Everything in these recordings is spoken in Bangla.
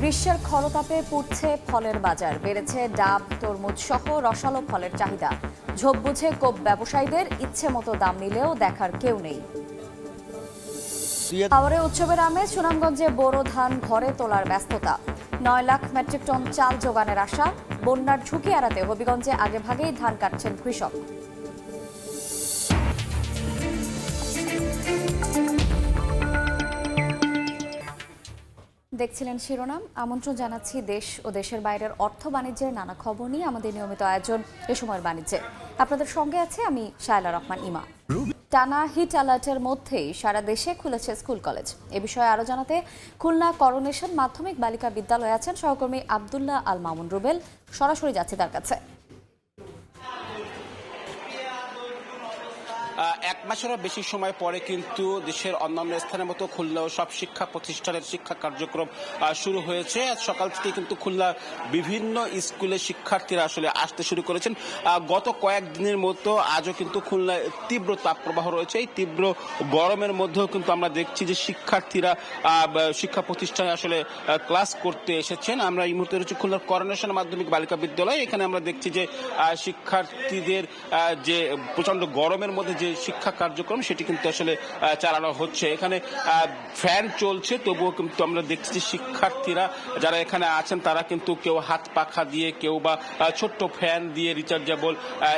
গ্রীষ্মের খরতাপে পুড়ছে ফলের বাজার। বেড়েছে ডাব তরমুজ সহ রসালো ফলের চাহিদা। ঝোপ বুঝে কোপ ব্যবসায়ীদের ইচ্ছে মতো দাম নিলেও দেখার কেউ নেই। খাবারে উৎসবের আমেজ সুনামগঞ্জে বোরো ধান ঘরে তোলার ব্যস্ততা। নয় লাখ মেট্রিক টন চাল যোগানের আশা বন্যার ঝুঁকি এড়াতে হবিগঞ্জে আগেভাগেই ধান কাটছেন কৃষক। দেখছিলেন শিরোনাম। আমন্ত্রণ জানাচ্ছি দেশ ও দেশের বাইরের অর্থ বাণিজ্যের নানা খবর নিয়ে আমাদের নিয়মিত আয়োজন এ সময়ের বাণিজ্যে। আপনাদের সঙ্গে আছে আমি শায়লা রহমান ইমা। টানা হিট অ্যালার্টের মধ্যেই সারা দেশে খুলেছে স্কুল কলেজ। এ বিষয়ে আরও জানাতে খুলনা করোনেশন মাধ্যমিক বালিকা বিদ্যালয়ে আছেন সহকর্মী আবদুল্লাহ আল মামুন রুবেল। সরাসরি যাচ্ছে তার কাছে। এক মাসেরও বেশি সময় পরে কিন্তু দেশের অন্যান্য স্থানের মতো খুলনাও সব শিক্ষা প্রতিষ্ঠানের শিক্ষা কার্যক্রম শুরু হয়েছে। সকাল থেকে কিন্তু খুলনা বিভিন্ন স্কুলে শিক্ষার্থীরা আসলে আসতে শুরু করেছেন। গত কয়েকদিনের মতো আজও কিন্তু খুলনায় তীব্র তাপপ্রবাহ রয়েছে। এই তীব্র গরমের মধ্যেও কিন্তু আমরা দেখছি যে শিক্ষার্থীরা শিক্ষা প্রতিষ্ঠানে আসলে ক্লাস করতে এসেছেন। আমরা এই মুহূর্তে রয়েছে খুলনার করোনেশন মাধ্যমিক বালিকা বিদ্যালয়। এখানে আমরা দেখছি যে শিক্ষার্থীদের যে প্রচণ্ড গরমের মধ্যে যে শিক্ষা কার্যক্রম সেটি কিন্তু আসলে চালানো হচ্ছে। এখানে ফ্যান চলছে তবুও কিন্তু আমরা দেখছি শিক্ষার্থীরা যারা এখানে আছেন তারা কিন্তু কেউ হাত পাখা দিয়ে কেউ বা ছোট্ট ফ্যান দিয়ে রিচার্জেবল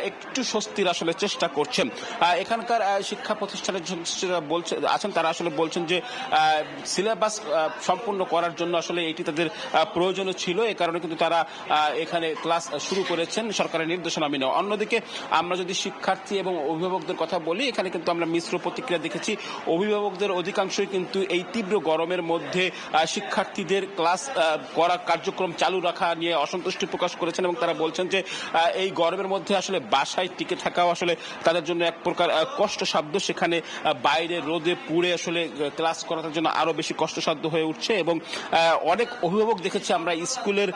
একটু স্বস্তির আসলে চেষ্টা করছেন। এখানকার শিক্ষা প্রতিষ্ঠানের বলছে আছেন তারা আসলে বলছেন যে সিলেবাস সম্পূর্ণ করার জন্য আসলে এটি তাদের আহ, প্রয়োজনীয় ছিল। এ কারণে কিন্তু তারা এখানে ক্লাস শুরু করেছেন সরকারের নির্দেশনা মেনে অন্যদিকে আমরা যদি শিক্ষার্থী এবং অভিভাবকদের কথা বলি, এখানে কিন্তু আমরা মিশ্র প্রতিক্রিয়া দেখেছি। অভিভাবকদের অধিকাংশই কিন্তু এই তীব্র গরমের মধ্যে শিক্ষার্থীদের ক্লাস করা কার্যক্রম চালু রাখা নিয়ে অসন্তুষ্টি প্রকাশ করেছেন এবং তারা বলছেন যে এই গরমের মধ্যে আসলে বাসায় টিকে থাকাও আসলে তাদের জন্য এক প্রকার কষ্টসাধ্য। সেখানে বাইরে রোদে পুড়ে আসলে ক্লাস করার জন্য আরও বেশি কষ্টসাধ্য হয়ে উঠছে এবং অনেক অভিভাবক দেখেছি আমরা স্কুলের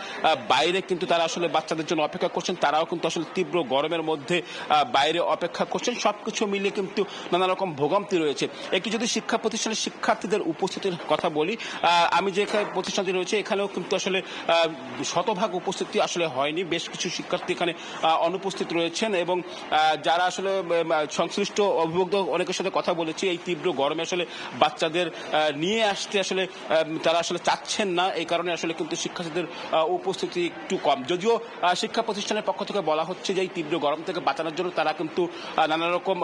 বাইরে কিন্তু তারা আসলে বাচ্চাদের জন্য অপেক্ষা করছেন। তারাও কিন্তু আসলে তীব্র গরমের মধ্যে বাইরে অপেক্ষা করছেন। সবকিছু মিলিয়ে কিন্তু নানা রকম ভোগান্তি রয়েছে। একটি যদি শিক্ষা প্রতিষ্ঠানের শিক্ষার্থীদের উপস্থিতির কথা বলি আমি যে প্রতিষ্ঠানটি রয়েছে, এখানেও কিন্তু আসলে শতভাগ উপস্থিতি আসলে হয়নি। বেশ কিছু শিক্ষার্থী এখানে অনুপস্থিত রয়েছেন এবং যারা আসলে সংশ্লিষ্ট অভিভাবক অনেকের সাথে কথা বলেছি, এই তীব্র গরমে আসলে বাচ্চাদের নিয়ে আসতে আসলে তারা আসলে চাচ্ছেন না। এই কারণে আসলে কিন্তু শিক্ষার্থীদের উপস্থিতি একটু কম। যদিও শিক্ষা প্রতিষ্ঠানের পক্ষ থেকে বলা হচ্ছে যে এই তীব্র গরম থেকে বাঁচানোর জন্য তারা কিন্তু নানা রকম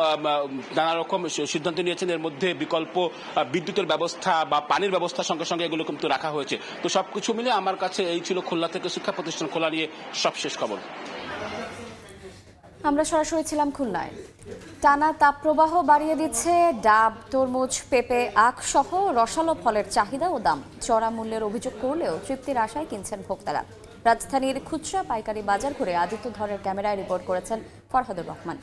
নানা রকম সিদ্ধান্ত নিয়েছেন। এর মধ্যে বিকল্প বিদ্যুতের ব্যবস্থা বা পানির ব্যবস্থার সঙ্গে সঙ্গে এগুলো কিন্তু রাখা হয়েছে। তো সবকিছু মিলে আমার কাছে এই ছিল খুলনা থেকে শিক্ষা প্রতিষ্ঠান খোলা নিয়ে সবশেষ খবর। আমরা সরাসরি ছিলাম খুলনায়। টানা তাপপ্রবাহ বাড়িয়ে দিচ্ছে ডাব, তরমুজ, পেঁপে, আখ সহ রসালো ফলের চাহিদা ও দাম। চড়া মূল্যের অভিযোগ করলেও তৃপ্তির আশায় কিনছেন ভোক্তারা। রাজধানীর খুচরা পাইকারি বাজার ঘুরে আদিত্য ধরের ক্যামেরায় রিপোর্ট করেছেন ফরহাদুর রহমান।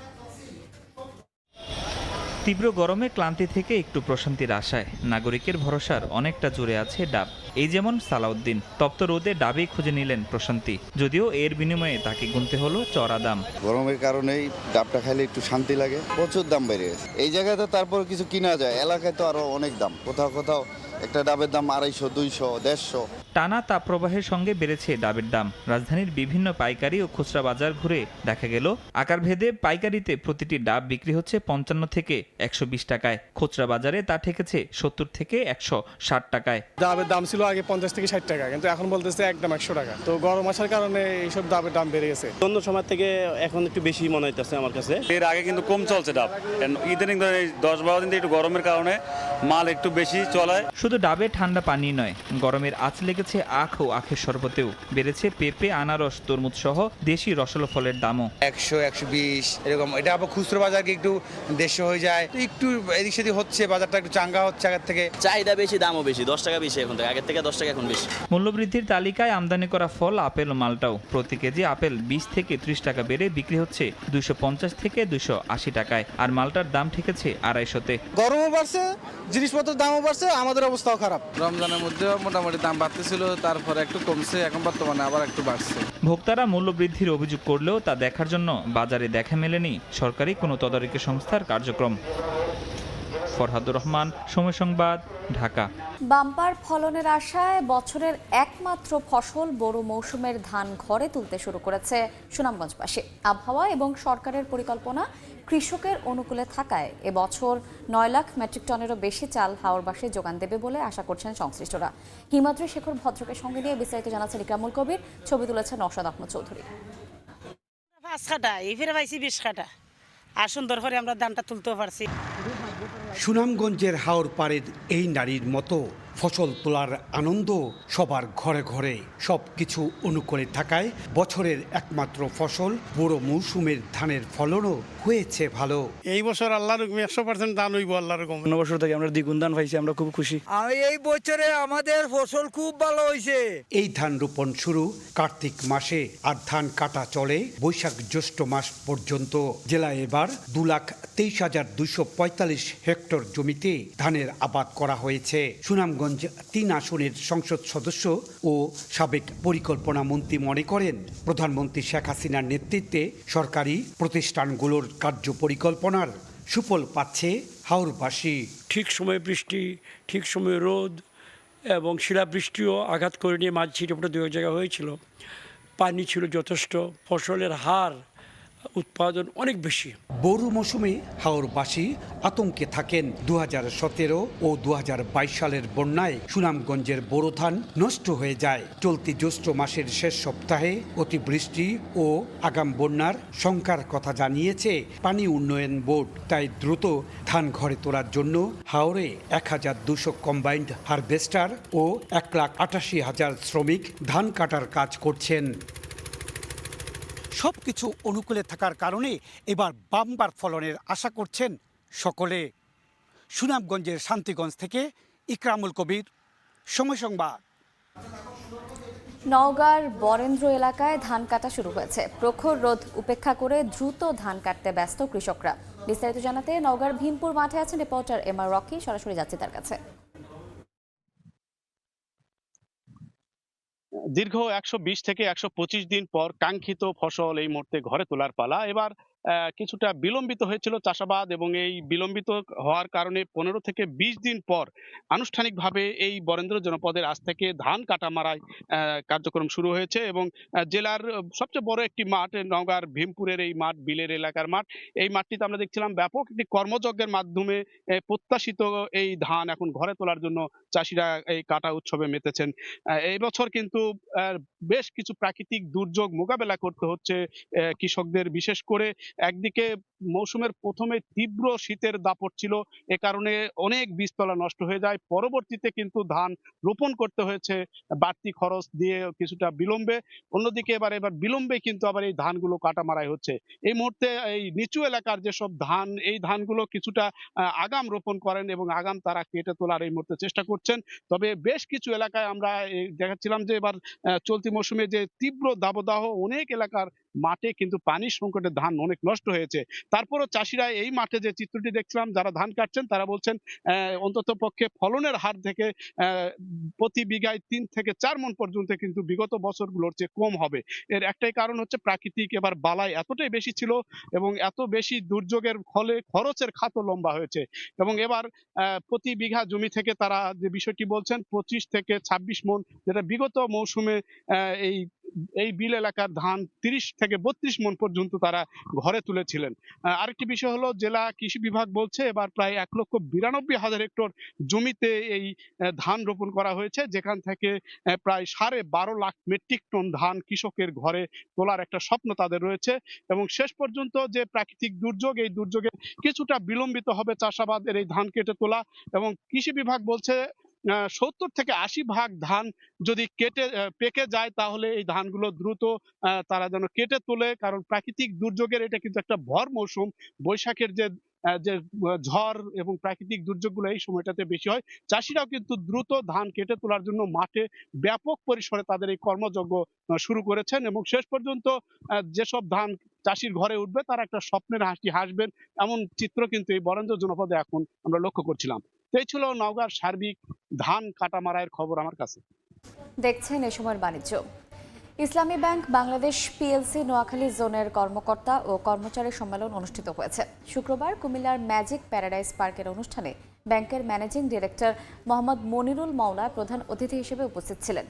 তীব্র গরমে ক্লান্তি থেকে একটু প্রশান্তির আশায়। নাগরিকের ভরসার অনেকটা জুড়ে আছে ডাব। এই যেমন সালাউদ্দিন, তপ্ত রোদে ডাবেই খুঁজে নিলেন প্রশান্তি। যদিও এর বিনিময়ে তাকে গুনতে হলো চড়া দাম। গরমের কারণেই ডাবটা খাইলে একটু শান্তি লাগে, প্রচুর দাম বেড়ে গেছে। এই জায়গায় তো তারপর কিছু কিনা যায়, এলাকায় তো আরও অনেক দাম। কোথাও কোথাও একটা ডাবের দাম আড়াইশো দুইশো দেড়শো। টানা তাপপ্রবাহের সঙ্গে বেড়েছে ডাবের দাম। রাজধানীর বিভিন্ন পাইকারি ও খুচরা বাজার ঘুরে দেখা গেল আকার ভেদে পাইকারিতে প্রতিটি ডাব বিক্রি হচ্ছে পঞ্চান্ন থেকে একশো বিশ টাকায়। খুচরা বাজারে তা ঠেকেছে সত্তর থেকে একশো ষাট টাকায়। ডাবের দাম ছিল আগে পঞ্চাশ থেকে ষাট টাকা কিন্তু এখন বলতেছে একদম একশো টাকা। তো গরম আসার কারণে এইসব ডাবের দাম বেড়ে গেছে। অন্য সময় থেকে এখন একটু বেশি মনে হইতেছে আমার কাছে। এর আগে কিন্তু কম চলছে ডাব। ইদানিং ধরে দশ বারো দিন থেকে একটু গরমের কারণে মাল একটু বেশি চলায়। শুধু ডাবে ঠান্ডা পানি নয় গরমের আঁচ লেগেছে আখ ও আখের শরবতেও। বেড়েছে পেঁপে আনারস তরমুজ সহ দেশি রসালো ফলের দামও। একশো একশো বিশ এরকম। এটা আবার খুচরো বাজারকে একটু দেড়শো হয়ে যায়? একটু এদিক সেদিক হচ্ছে বাজারটা একটু চাঙ্গা হচ্ছে আগের থেকে। চাহিদা বেশি দামও বেশি দশ টাকা বেশি এখন থেকে আগের থেকে দশ টাকা এখন বেশি। মূল্যবৃদ্ধির তালিকায় আমদানি করা ফল আপেল ও মালটাও। প্রতি কেজি আপেল বিশ থেকে ত্রিশ টাকা বেড়ে বিক্রি হচ্ছে দুইশো পঞ্চাশ থেকে দুইশো আশি টাকায়। আর মালটার দাম ঠেকেছে আড়াইশোতে। গরমও বাড়ছে জিনিসপত্রের দামও বাড়ছে আমাদের অবস্থাও খারাপ। রমজানের মধ্যে মোটামুটি দাম বাড়তেছিল তারপরে একটু কমছে এখন বর্তমানে আবার একটু বাড়ছে। ভোক্তারা মূল্যবৃদ্ধির অভিযোগ করলেও তা দেখার জন্য বাজারে দেখা মেলেনি সরকারি কোনো তদারকি সংস্থার কার্যক্রম। ফরহাদুর রহমান সময় সংবাদ ঢাকা। বাম্পার ফলনের আশায় বছরের একমাত্র ফসল বড় মৌসুমের ধান ঘরে তুলতে শুরু করেছে সুনামগঞ্জবাসী। আবহাওয়া এবং সরকারের পরিকল্পনা কৃষকের অনুকূলে থাকায় এবছর নয় লাখ মেট্রিক টনেরও বেশি চাল হাওরবাসে যোগান দেবে বলে আশা করছেন সংশ্লিষ্টরা। হিমাদ্রি শেখর ভদ্রকে সঙ্গে নিয়ে বিস্তারিত জানাচ্ছেন ইকরামুল কবির। ছবি তুলেছেন নওশাদ আহমদ চৌধুরী। পাঁচ কাটা এই পাইছি বিশ কাটা। আর সুন্দর করে আমরা ধানটা তুলতেও পারছি। সুনামগঞ্জের হাওর পাড়ের এই নারীর মতো ফসল তোলার আনন্দ সবার ঘরে ঘরে। সব কিছু অনুকূলে থাকায় বছরের একমাত্র ফসল বড় মৌসুমের ধানের ফলনও হয়েছে ভালো। এই বছর আল্লাহর একশো পার্সেন্ট দান হইব আল্লাহর অন্য বছর থেকে আমরা দ্বিগুণ ধান পাইছি আমরা খুব খুশি। এই বছরে আমাদের ফসল খুব ভালো হয়েছে এই ধান রোপণ শুরু কার্তিক মাসে আর ধান কাটা চলে বৈশাখ জ্যৈষ্ঠ মাস পর্যন্ত। জেলায় এবার দু লাখ তেইশ হাজার দুইশো পঁয়তাল্লিশ হেক্টর জমিতে ধানের আবাদ করা হয়েছে। সুনামগঞ্জ তিন আসনের সংসদ সদস্য ও সাবেক পরিকল্পনা মন্ত্রী মনে করেন, প্রধানমন্ত্রী শেখ হাসিনার নেতৃত্বে সরকারি প্রতিষ্ঠানগুলোর কার্য পরিকল্পনার সুফল পাচ্ছে হাওরবাসী। ঠিক সময়ে বৃষ্টি, ঠিক সময়ে রোদ এবং শিলাবৃষ্টিও আঘাত করে নিয়ে মাঝ ছিটে দু এক জায়গায় হয়েছিল। পানি ছিল যথেষ্ট, ফসলের হার উৎপাদন অনেক বেশি। বড় মৌসুমে হাওরবাসী আতঙ্কে থাকেন। দু সতেরো ও দু হাজার বাইশ সালের বন্যায় সুনামগঞ্জের বোরো ধান নষ্ট হয়ে যায়। চলতি জ্যৈষ্ঠ মাসের শেষ সপ্তাহে অতিবৃষ্টি ও আগাম বন্যার শঙ্কার কথা জানিয়েছে পানি উন্নয়ন বোর্ড। তাই দ্রুত ধান ঘরে তোলার জন্য হাওরে এক হাজার দুশো কম্বাইন্ড হারভেস্টার ও এক লাখ আটাশি হাজার শ্রমিক ধান কাটার কাজ করছেন। সব কিছু অনুকূলে থাকার কারণে এবার বাম্বার ফলনের আশা করছেন সকলে। সুনামগঞ্জের শান্তিগঞ্জ থেকে ইকরামুল কবির, সময় সংবাদ। নওগাঁর বরেন্দ্র এলাকায় ধান কাটা শুরু হয়েছে। প্রখর রোদ উপেক্ষা করে দ্রুত ধান কাটতে ব্যস্ত কৃষকরা। বিস্তারিত জানাতে নওগাঁর ভীমপুর মাঠে আছেন রিপোর্টার এম আর রকি, সরাসরি যাচ্ছে তার কাছে। দীর্ঘ একশো বিশ থেকে একশো পঁচিশ দিন পর কাঙ্ক্ষিত ফসল এই মুহূর্তে ঘরে তোলার পালা। এবার কিছুটা বিলম্বিত হয়েছিল চাষাবাদ এবং এই বিলম্বিত হওয়ার কারণে পনেরো থেকে বিশ দিন পর আনুষ্ঠানিকভাবে এই বরেন্দ্র জনপদের আজ থেকে ধান কাটা মারাই কার্যক্রম শুরু হয়েছে এবং জেলার সবচেয়ে বড় একটি মাঠ নওগাঁর ভীমপুরের এই মাঠ, বিলের এলাকার মাঠ। এই মাঠটিতে আমরা দেখছিলাম ব্যাপক একটি কর্মযজ্ঞের মাধ্যমে প্রত্যাশিত এই ধান এখন ঘরে তোলার জন্য চাষিরা এই কাটা উৎসবে মেতেছেন। এই বছর কিন্তু বেশ কিছু প্রাকৃতিক দুর্যোগ মোকাবেলা করতে হচ্ছে কৃষকদের বিশেষ করে। একদিকে মৌসুমের প্রথমে তীব্র শীতের দাপট ছিল, এ কারণে অনেক বীজতলা নষ্ট হয়ে যায়। পরবর্তীতে কিন্তু ধান রোপণ করতে হয়েছে, বাড়তি খরচ দিয়ে কিছুটা বিলম্বে। অন্যদিকে এবার এবার বিলম্বে কিন্তু আবার এই ধানগুলো কাটা মারাই হচ্ছে। এই মুহূর্তে এই নিচু এলাকার যেসব ধান, এই ধানগুলো কিছুটা আগাম রোপণ করেন এবং আগাম তারা কেটে তোলার এই মুহূর্তে চেষ্টা করছেন। তবে বেশ কিছু এলাকায় আমরা দেখাচ্ছিলাম যে এবার চলতি মৌসুমে যে তীব্র দাবদাহ অনেক এলাকার মাঠে কিন্তু পানির সংকটে ধান অনেক নষ্ট হয়েছে। তারপরও চাষিরা এই মাঠে যে চিত্রটি দেখছিলাম, যারা ধান কাটছেন, তারা বলছেন অন্তত পক্ষে ফলনের হার থেকে প্রতি বিঘায় তিন থেকে চার মন পর্যন্ত কিন্তু বিগত বছরগুলোর চেয়ে কম হবে। এর একটাই কারণ হচ্ছে প্রাকৃতিক এবার বালাই এতটাই বেশি ছিল এবং এত বেশি দুর্যোগের ফলে খরচের খাতও লম্বা হয়েছে। এবং এবার প্রতি বিঘা জমি থেকে তারা যে বিষয়টি বলছেন, পঁচিশ থেকে ছাব্বিশ মন, যেটা বিগত মৌসুমে এই এই বিল এলাকার ধান তিরিশ থেকে বত্রিশ মন পর্যন্ত তারা ঘরে তুলেছিলেন। আরেকটি বিষয় হলো, জেলা কৃষি বিভাগ বলছে, এবার প্রায় এক লক্ষ বিরানব্বই হাজার হেক্টর জমিতে এই ধান রোপণ করা হয়েছে, যেখান থেকে প্রায় সাড়ে বারো লাখ মেট্রিক টন ধান কৃষকের ঘরে তোলার একটা স্বপ্ন তাদের রয়েছে। এবং শেষ পর্যন্ত যে প্রাকৃতিক দুর্যোগ, এই দুর্যোগে কিছুটা বিলম্বিত হবে চাষাবাদের এই ধান কেটে তোলা। এবং কৃষি বিভাগ বলছে সত্তর থেকে আশি ভাগ ধান যদি কেটে পেকে যায়, তাহলে এই ধানগুলো দ্রুত তারা যেন কেটে তোলে। কারণ প্রাকৃতিক দুর্যোগের এটা কিন্তু একটা ভর মৌসুম। বৈশাখের যে যে ঝড় এবং প্রাকৃতিক দুর্যোগগুলো এই সময়টাতে বেশি হয়। চাষিরাও কিন্তু দ্রুত ধান কেটে তোলার জন্য মাঠে ব্যাপক পরিসরে তাদের এই কর্মযজ্ঞ শুরু করেছেন এবং শেষ পর্যন্ত যেসব ধান চাষির ঘরে উঠবে, তারা একটা স্বপ্নের হাসি হাসবেন। এমন চিত্র কিন্তু এই বরেন্দ্র জনপদে এখন আমরা লক্ষ্য করছিলাম। এই ছিল নওগাঁর সার্বিক ধান কাটা মারায়ের খবর আমার কাছে। দেখছেন এ সময়ের বাণিজ্য। ইসলামী ব্যাংক বাংলাদেশ পিএলসি নোয়াখালী জোনের কর্মকর্তা ও কর্মচারী সম্মেলন অনুষ্ঠিত হয়েছে। শুক্রবার কুমিল্লার ম্যাজিক প্যারাডাইস পার্কের অনুষ্ঠানে ব্যাংকের ম্যানেজিং ডিরেক্টর মোহাম্মদ মনিরুল মাওলা প্রধান অতিথি হিসেবে উপস্থিত ছিলেন।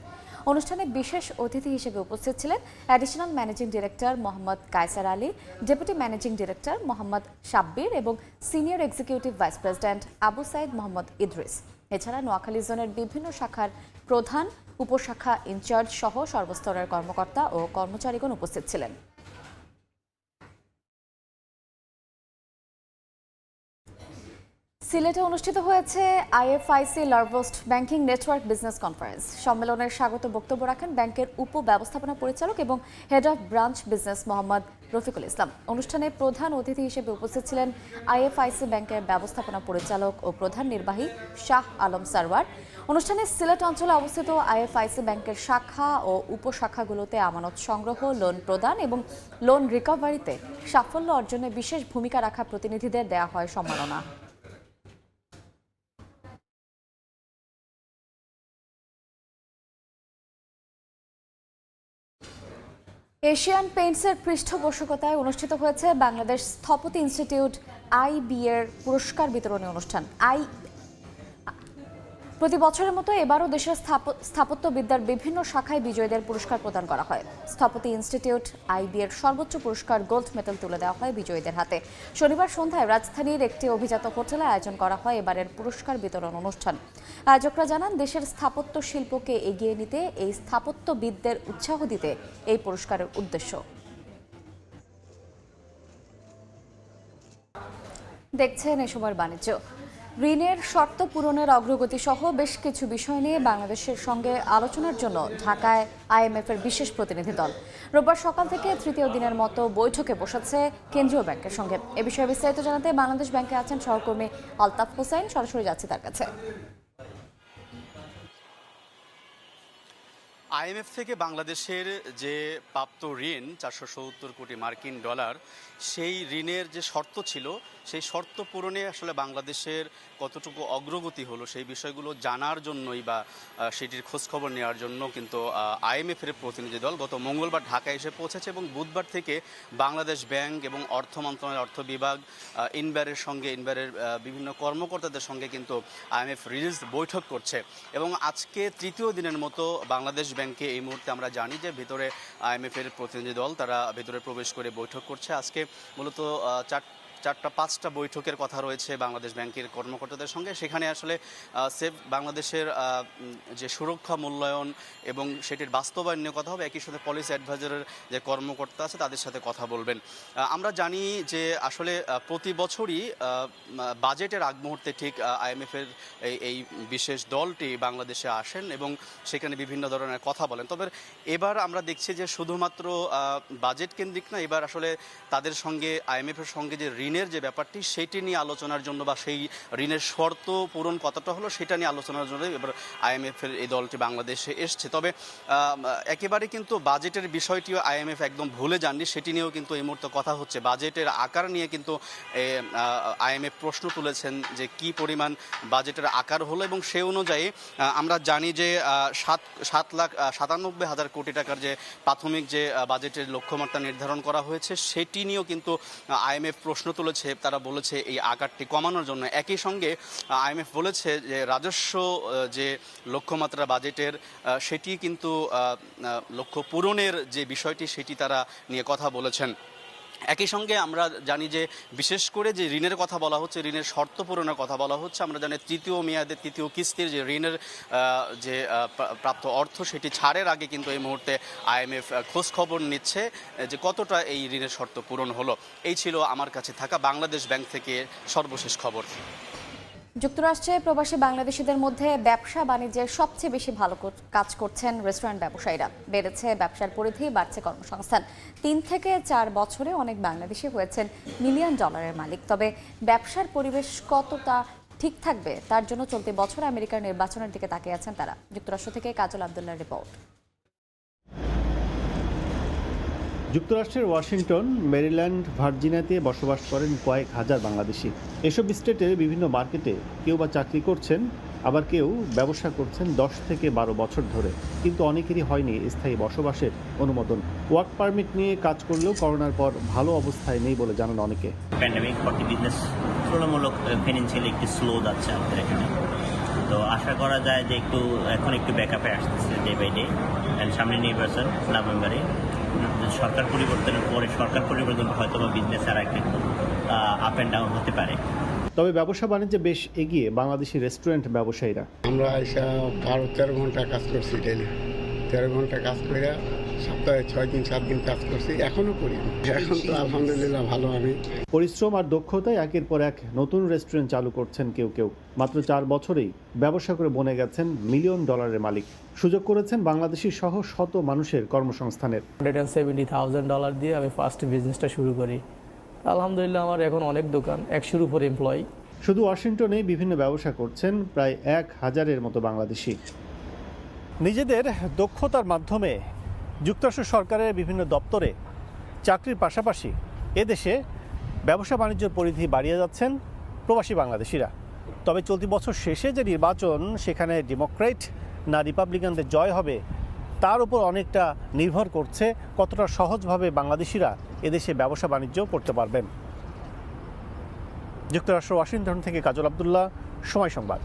অনুষ্ঠানে বিশেষ অতিথি হিসেবে উপস্থিত ছিলেন additional managing director Mohammad Kaiser Ali deputy managing director Mohammad Sabbir এবং senior executive vice president Abu Sayeed Mohammad Idris. এছাড়া নোয়াখালী জোনের বিভিন্ন শাখার প্রধান, উপশাখা ইনচার্জ সহ সর্বস্তরের কর্মকর্তা ও কর্মচারীগণ উপস্থিত ছিলেন। সিলেটে অনুষ্ঠিত হয়েছে আইএফআইসি লার্ভোস্ট ব্যাংকিং নেটওয়ার্ক বিজনেস কনফারেন্স। সম্মেলনের স্বাগত বক্তব্য রাখেন ব্যাংকের উপ ব্যবস্থাপনা পরিচালক এবং head of branch business Mohammad Rafiqul Islam. অনুষ্ঠানে প্রধান অতিথি হিসেবে উপস্থিত ছিলেন আইএফআইসি ব্যাংকের ব্যবস্থাপনা পরিচালক ও প্রধান নির্বাহী শাহ আলম সারওয়ার। অনুষ্ঠানে সিলেট অঞ্চলে অবস্থিত আইএফআইসি ব্যাংকের শাখা ও উপশাখাগুলোতে আমানত সংগ্রহ, লোন প্রদান এবং লোন রিকভারিতে সাফল্য অর্জনে বিশেষ ভূমিকা রাখা প্রতিনিধিদের দেয়া হয় সম্মাননা। এশিয়ান পেইন্টসের পৃষ্ঠপোষকতায় অনুষ্ঠিত হয়েছে বাংলাদেশ স্থপতি ইনস্টিটিউট আইবি এর পুরস্কার বিতরণী অনুষ্ঠান আই প্রতি বছরের মতো এবারও দেশের স্থাপ- স্থাপত্যবিদ্যার বিভিন্ন শাখায় বিজয়ীদের পুরস্কার প্রদান করা হয়। স্থপতি ইনস্টিটিউট আইবি এর সর্বোচ্চ পুরস্কার গোল্ড মেডেল তুলে দেওয়া হয় বিজয়ীদের হাতে। শনিবার সন্ধ্যায় রাজধানীর একটি অভিজাত হোটেলে আয়োজন করা হয় এবারের পুরস্কার বিতরণ অনুষ্ঠান। আয়োজকরা জানান, দেশের স্থাপত্য শিল্পকে এগিয়ে নিতে এই স্থাপত্যবিদদের উৎসাহ দিতে এই পুরস্কারের উদ্দেশ্য। দেখছেন এ বাণিজ্য। ঋণের শর্ত পূরণের অগ্রগতি সহ বেশ কিছু বিষয় নিয়ে বাংলাদেশের সঙ্গে আলোচনার জন্য ঢাকায় আইএমএফ এর বিশেষ প্রতিনিধি দল। রোববার সকাল থেকে তৃতীয় দিনের মতো বৈঠকে বসেছে কেন্দ্রীয় ব্যাংকের সঙ্গে। এ বিষয়ে বিস্তারিত জানাতে বাংলাদেশ ব্যাংকে আছেন সহকর্মী আলতাফ হোসেন, সরাসরি যাচ্ছে তার কাছে। আইএমএফ থেকে বাংলাদেশের যে প্রাপ্ত ঋণ, চারশো সত্তর কোটি মার্কিন ডলার, সেই ঋণের যে শর্ত ছিল, সেই শর্ত পূরণে আসলে বাংলাদেশের কতটুকু অগ্রগতি হলো, সেই বিষয়গুলো জানার জন্যই বা সেটির খোঁজখবর নেওয়ার জন্য কিন্তু আইএমএফের প্রতিনিধি দল গত মঙ্গলবার ঢাকায় এসে পৌঁছেছে এবং বুধবার থেকে বাংলাদেশ ব্যাংক এবং অর্থ মন্ত্রণালয়ের অর্থ বিভাগ ইনব্যারের সঙ্গে ইনব্যারের বিভিন্ন কর্মকর্তাদের সঙ্গে কিন্তু আইএমএফ রিলিজ বৈঠক করছে। এবং আজকে তৃতীয় দিনের মতো বাংলাদেশ ব্যাংকে এই মুহূর্তে আমরা জানি যে ভিতরে আইএমএফ এর প্রতিনিধি দল, তারা ভেতরে প্রবেশ করে বৈঠক করছে। আজকে মূলত চার চারটা, পাঁচটা বৈঠকের কথা রয়েছে বাংলাদেশ ব্যাংকের কর্মকর্তাদের সঙ্গে। সেখানে আসলে সেফ বাংলাদেশের যে সুরক্ষা মূল্যায়ন এবং সেটির বাস্তবায়ন নিয়ে কথা হবে, একই সাথে পলিসি অ্যাডভাইজারের যে কর্মকর্তা আছে, তাদের সাথে কথা বলবেন। আমরা জানি যে আসলে প্রতি বছরই বাজেটের আগ মুহূর্তে ঠিক আইএমএফ এর এই- বিশেষ দলটি বাংলাদেশে আসেন এবং সেখানে বিভিন্ন ধরনের কথা বলেন। তবে এবার আমরা দেখছি যে শুধুমাত্র বাজেট কেন্দ্রিক না, এবার আসলে তাদের সঙ্গে আইএমএফ এর সঙ্গে যে ঋণের যে ব্যাপারটি, সেটি নিয়ে আলোচনার জন্য বা সেই ঋণের শর্ত পূরণ কতটা হলো, সেটা নিয়ে আলোচনার জন্য এবার আইএমএফ এর এই দলটি বাংলাদেশে এসছে। তবে একেবারে কিন্তু বাজেটের বিষয়টিও আইএমএফ একদম ভুলে যাননি, সেটি নিয়েও কিন্তু এই মুহূর্তে কথা হচ্ছে। বাজেটের আকার নিয়ে কিন্তু আইএমএফ প্রশ্ন তুলেছেন যে কি পরিমাণ বাজেটের আকার হলো এবং সে অনুযায়ী আমরা জানি যে সাত সাত লাখ সাতানব্বই হাজার কোটি টাকার যে প্রাথমিক যে বাজেটের লক্ষ্যমাত্রা নির্ধারণ করা হয়েছে, সেটি নিয়েও কিন্তু আইএমএফ প্রশ্ন তুলেছে, তারা বলেছে এই আকারটি কমানোর জন্য। একই সঙ্গে আইএমএফ বলেছে যে রাজস্ব যে লক্ষ্যমাত্রা বাজেটের সেটি কিন্তু লক্ষ্য পূরণের যে বিষয়টি, সেটি তারা নিয়ে কথা বলেছেন। একই সঙ্গে আমরা জানি যে বিশেষ করে যে ঋণের কথা বলা হচ্ছে, ঋণের শর্ত পূরণের কথা বলা হচ্ছে, আমরা জানি তৃতীয় মেয়াদে, তৃতীয় কিস্তির যে ঋণের যে প্রাপ্ত অর্থ সেটি ছাড়ের আগে কিন্তু এই মুহূর্তে আইএমএফ খোঁজ খবর নিচ্ছে যে কতটা এই ঋণের শর্ত পূরণ হলো। এই ছিল আমার কাছে থাকা বাংলাদেশ ব্যাংক থেকে সর্বশেষ খবর। যুক্তরাষ্ট্রে প্রবাসী বাংলাদেশিদের মধ্যে ব্যবসা বাণিজ্যে সবচেয়ে বেশি ভালো কাজ করছেন রেস্টুরেন্ট ব্যবসায়ীরা। বেড়েছে ব্যবসার পরিধি, বাড়ছে কর্মসংস্থান। তিন থেকে চার বছরে অনেক বাংলাদেশি হয়েছেন মিলিয়ন ডলারের মালিক। তবে ব্যবসার পরিবেশ কতটা ঠিক থাকবে, তার জন্য চলতি বছর আমেরিকার নির্বাচনের দিকে তাকিয়ে আছেন তারা। যুক্তরাষ্ট্র থেকে কাজল আবদুল্লাহ রিপোর্ট। যুক্তরাষ্ট্রের ওয়াশিংটন, মেরিল্যান্ড, ভার্জিনিয়াতে বসবাস করেন কয়েক হাজার বাংলাদেশি। এসব স্টেটের বিভিন্ন মার্কেটে কেউ বা চাকরি করছেন, আবার কেউ ব্যবসা করছেন দশ থেকে বারো বছর ধরে। কিন্তু অনেকেরই হয়নি স্থায়ী বসবাসের অনুমোদন। ওয়ার্ক পারমিট নিয়ে কাজ করলেও করোনার পর ভালো অবস্থায় নেই বলে জানান অনেকে। বিজনেস তুলনামূলক স্লো যাচ্ছে আমাদের এখানে। তো আশা করা যায় যে একটু, এখন একটু ব্যাকআপে আসতেছে ডে বাই ডে সামনে নির্বাচন, নভেম্বরে। সরকার পরিবর্তনের পরে সরকার পরিবর্তন হয়তো বা বিজনেস আর একটু আপ অ্যান্ড ডাউন হতে পারে। তবে ব্যবসা বাণিজ্যে বেশ এগিয়ে বাংলাদেশি রেস্টুরেন্ট ব্যবসায়ীরা। আমরা এসে বারো তেরো ঘণ্টা কাজ করছি ডেলি তেরো ঘণ্টা কাজ করে সপ্তাহে ছয় দিন সাত দিন কাজ করছি এখনও করি এখন তো আলহামদুলিল্লাহ ভালো আমি। পরিশ্রম আর দক্ষতায় একের পর এক নতুন রেস্টুরেন্ট চালু করছেন কেউ কেউ। মাত্র চার বছরেই ব্যবসা করে বনে গেছেন মিলিয়ন ডলারের মালিক। সুযোগ করেছেন বাংলাদেশি সহ শত মানুষের কর্মসংস্থানের। Hundred and seventy thousand dollar দিয়ে আমি ফার্স্ট বিজনেসটা শুরু করি। আলহামদুলিল্লাহ আমার এখন অনেক দোকান একশোর উপর এমপ্লয়ি শুধু ওয়াশিংটনে বিভিন্ন ব্যবসা করছেন প্রায় এক হাজারের মতো বাংলাদেশি। নিজেদের দক্ষতার মাধ্যমে যুক্তরাষ্ট্র সরকারের বিভিন্ন দপ্তরে চাকরির পাশাপাশি এদেশে ব্যবসা বাণিজ্যের পরিধি বাড়িয়ে যাচ্ছেন প্রবাসী বাংলাদেশিরা। তবে চলতি বছর শেষে যে নির্বাচন, সেখানে ডেমোক্রেট না রিপাবলিকানদের জয় হবে, তার উপর অনেকটা নির্ভর করছে কতটা সহজভাবে বাংলাদেশিরা এদেশে ব্যবসা বাণিজ্য করতে পারবেন। যুক্তরাষ্ট্র, ওয়াশিংটন থেকে কাজল আবদুল্লাহ, সময় সংবাদ।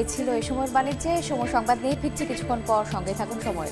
এই ছিল এই সময়ের বাণিজ্যে। সময় সংবাদ নিয়ে ফিরছি কিছুক্ষণ পর। সঙ্গে থাকুন সময়।